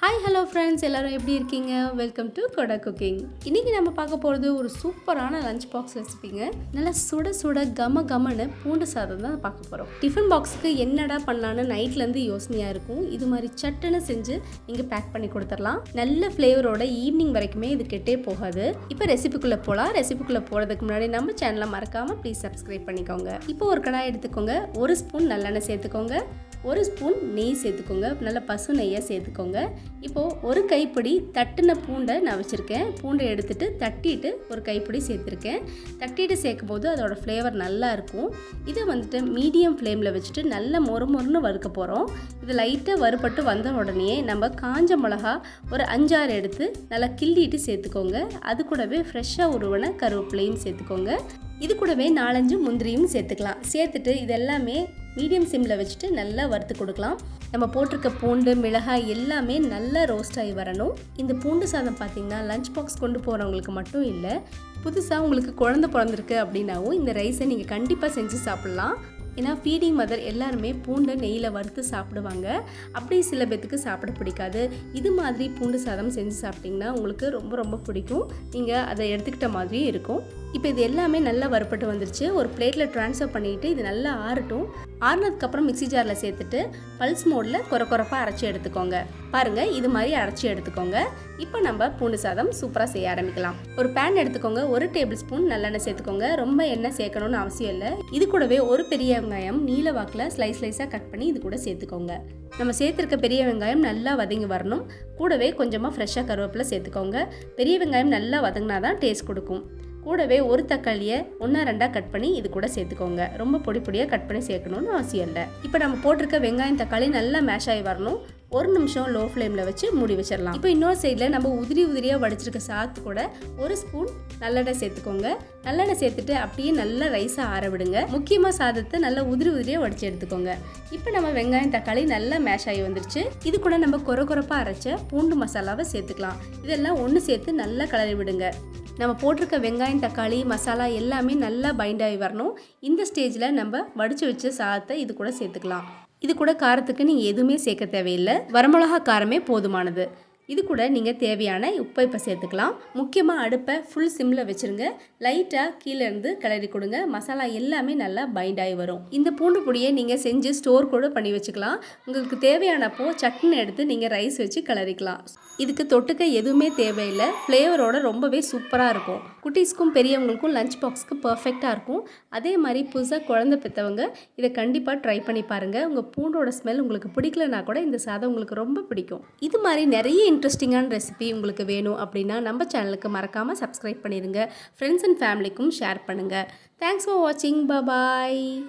Hi hello friends எல்லோரும் எப்படி இருக்கீங்க? வெல்கம் டு கொடா குக்கிங் இன்றைக்கி நம்ம பார்க்க போகிறது ஒரு சூப்பரான லஞ்ச் பாக்ஸ் ரெசிபிங்க நல்லா சுட சுட கம கமனு பூண்டு சாதம் தான் பார்க்க போகிறோம் டிஃபன் பாக்ஸுக்கு என்னடா பண்ணலான்னு நைட்லேருந்து யோசனையாக இருக்கும். இது மாதிரி சட்டுன்னு செஞ்சு நீங்கள் பேக் பண்ணி கொடுத்துடலாம். நல்ல ஃப்ளேவரோட ஈவினிங் வரைக்குமே இது கெட்டே போகாது. இப்போ ரெசிபிக்குள்ளே போகலாம் ரெசிபிக்குள்ளே போகிறதுக்கு முன்னாடி நம்ம சேனலை மறக்காமல் ப்ளீஸ் சப்ஸ்கிரைப் பண்ணிக்கோங்க. இப்போ ஒரு கடாய் எடுத்துக்கோங்க. ஒரு ஸ்பூன் நல்லெண்ணெய் சேர்த்துக்கோங்க. ஒரு ஸ்பூன் நெய் சேர்த்துக்கோங்க. நல்ல பசு நெய்யாக சேர்த்துக்கோங்க. இப்போது ஒரு கைப்பிடி தட்டின பூண்டை நான் வச்சுருக்கேன். பூண்டை எடுத்துகிட்டு தட்டிட்டு ஒரு கைப்பிடி சேர்த்துருக்கேன். தட்டிட்டு சேர்க்கும் போது அதோடய ஃப்ளேவர் நல்லா இருக்கும். இதை வந்துட்டு மீடியம் ஃப்ளேமில் வச்சுட்டு நல்லா மொறு மொறுன்னு வறுக்க போகிறோம் இது லைட்டாக வறுபட்டு வந்த உடனே நம்ம காஞ்ச மிளகா ஒரு அஞ்சாறு எடுத்து நல்லா கிள்ளிட்டு சேர்த்துக்கோங்க. அது கூடவே ஃப்ரெஷ்ஷாக உருவன கருவேப்பிலையும் சேர்த்துக்கோங்க. இது கூடவே நாலஞ்சு முந்திரியும் சேர்த்துக்கலாம். சேர்த்துட்டு இதெல்லாமே மீடியம் சிம்மில் வச்சுட்டு நல்லா வறுத்து கொடுக்கலாம். நம்ம போட்டிருக்க பூண்டு மிளகாய் எல்லாமே நல்லா ரோஸ்ட் ஆகி வரணும். இந்த பூண்டு சாதம் பார்த்திங்கன்னா லஞ்ச் பாக்ஸ் கொண்டு போகிறவங்களுக்கு மட்டும் இல்லை புதுசாக உங்களுக்கு குழந்த பிறந்திருக்கு அப்படின்னாவும் இந்த ரைஸை நீங்கள் கண்டிப்பாக செஞ்சு சாப்பிட்லாம். ஏன்னா ஃபீடிங் மதர் எல்லாருமே பூண்டை நெய்யில் வறுத்து சாப்பிடுவாங்க. அப்படி சில பேத்துக்கு சாப்பிட பிடிக்காது. இது மாதிரி பூண்டு சாதம் செஞ்சு சாப்பிட்டிங்கன்னா உங்களுக்கு ரொம்ப ரொம்ப பிடிக்கும். நீங்கள் அதை எடுத்துக்கிட்ட மாதிரியும் இருக்கும். இப்போ இது எல்லாமே நல்லா வறுப்பட்டு வந்துருச்சு. ஒரு பிளேட்டில் ட்ரான்ஸ்ஃபர் பண்ணிவிட்டு இது நல்லா ஆறட்டும். ஆறுனதுக்கப்புறம் மிக்ஸி ஜாரில் சேர்த்துட்டு பல்ஸ் மோடில் குறை குறைப்பாக அரைச்சி எடுத்துக்கோங்க. பாருங்கள் இது மாதிரி அரைச்சி எடுத்துக்கோங்க. இப்போ நம்ம பூண்டு சாதம் சூப்பராக செய்ய ஆரம்பிக்கலாம். ஒரு பேன் எடுத்துக்கோங்க ஒரு டேபிள் ஸ்பூன் நல்லெண்ணெய் சேர்த்துக்கோங்க. ரொம்ப எண்ணெய் சேர்க்கணும்னு அவசியம் இல்லை. இது கூடவே ஒரு பெரிய வெங்காயம் நீல வாக்கில் ஸ்லைஸ் ஸ்லைஸாக கட் பண்ணி இது கூட சேர்த்துக்கோங்க. நம்ம சேர்த்துருக்க பெரிய வெங்காயம் நல்லா வதங்கி வரணும். கூடவே கொஞ்சமாக ஃப்ரெஷ்ஷாக கருவேப்பிலை சேர்த்துக்கோங்க. பெரிய வெங்காயம் நல்லா வதங்கினா தான் டேஸ்ட் கொடுக்கும். கூடவே ஒரு தக்காளியை ஒன்றா ரெண்டாக கட் பண்ணி இது கூட சேர்த்துக்கோங்க. ரொம்ப பொடி பொடியாக கட் பண்ணி சேர்க்கணும்னு அவசியம் இல்லை. இப்போ நம்ம போட்டிருக்க வெங்காயம் தக்காளி நல்லா மேஷ் ஆகி வரணும். ஒரு நிமிஷம் லோ ஃப்ளேமில் வச்சு மூடி வச்சிடலாம் இப்போ இன்னொரு சைடில் நம்ம உதிரி உதிரியாக வடிச்சிருக்க சாத்து கூட ஒரு ஸ்பூன் நல்லெண்ணெய் சேர்த்துக்கோங்க. நல்லெண்ணெய் சேர்த்துட்டு அப்படியே நல்லா ரைஸை ஆற விடுங்க. முக்கியமாக சாதத்தை நல்லா உதிரி உதிரியாக வடிச்சு எடுத்துக்கோங்க. இப்போ நம்ம வெங்காயம் தக்காளி நல்லா மேஷ் ஆகி வந்துருச்சு. இது கூட நம்ம குறை குறைப்பாக அரைச்ச பூண்டு மசாலாவை சேர்த்துக்கலாம். இதெல்லாம் ஒன்று சேர்த்து நல்லா கலரி விடுங்க. நம்ம போட்டிருக்க வெங்காயம் தக்காளி மசாலா எல்லாமே நல்லா பைண்ட் ஆகி வரணும். இந்த ஸ்டேஜில் நம்ம வடித்து வச்ச சாதத்தை இது கூட சேர்த்துக்கலாம். இது கூட காரத்துக்கு நீங்கள் எதுவுமே சேர்க்க தேவையில்லை. வரமிளகா காரமே போதுமானது. இது கூட நீங்கள் தேவையான உப்பை இப்போ சேர்த்துக்கலாம். முக்கியமாக அடுப்பை ஃபுல் சிம்மில் வச்சுருங்க. லைட்டாக கீழேருந்து கிளறி கொடுங்க. மசாலா எல்லாமே நல்லா பைண்ட் ஆகி வரும். இந்த பூண்டு பொடியை நீங்கள் செஞ்சு ஸ்டோர் கூட பண்ணி வச்சுக்கலாம். உங்களுக்கு தேவையானப்போ சட்னி எடுத்து நீங்கள் ரைஸ் வச்சு கிளறிக்கலாம். இதுக்கு தொட்டுக்க எதுவுமே தேவையில்லை. ஃப்ளேவரோட ரொம்பவே சூப்பராக இருக்கும். குட்டீஸ்க்கும் பெரியவங்களுக்கும் லஞ்ச் பாக்ஸ்க்கு பர்ஃபெக்டாக இருக்கும். அதே மாதிரி புதுசாக குழந்தை பெற்றவங்க இதை கண்டிப்பாக ட்ரை பண்ணி பாருங்கள் உங்கள் பூண்டோட ஸ்மெல் உங்களுக்கு பிடிக்கலனா கூட இந்த சாதம் உங்களுக்கு ரொம்ப பிடிக்கும். இது மாதிரி நிறைய இன்ட்ரெஸ்டிங்கான ரெசிபி உங்களுக்கு வேணும் அப்படின்னா நம்ம சேனலுக்கு மறக்காமல் சப்ஸ்கிரைப் பண்ணிடுங்க ஃப்ரெண்ட்ஸ் அண்ட் ஃபேமிலிக்கும் ஷேர் பண்ணுங்கள் தேங்க்ஸ் ஃபார் வாட்சிங் பாய்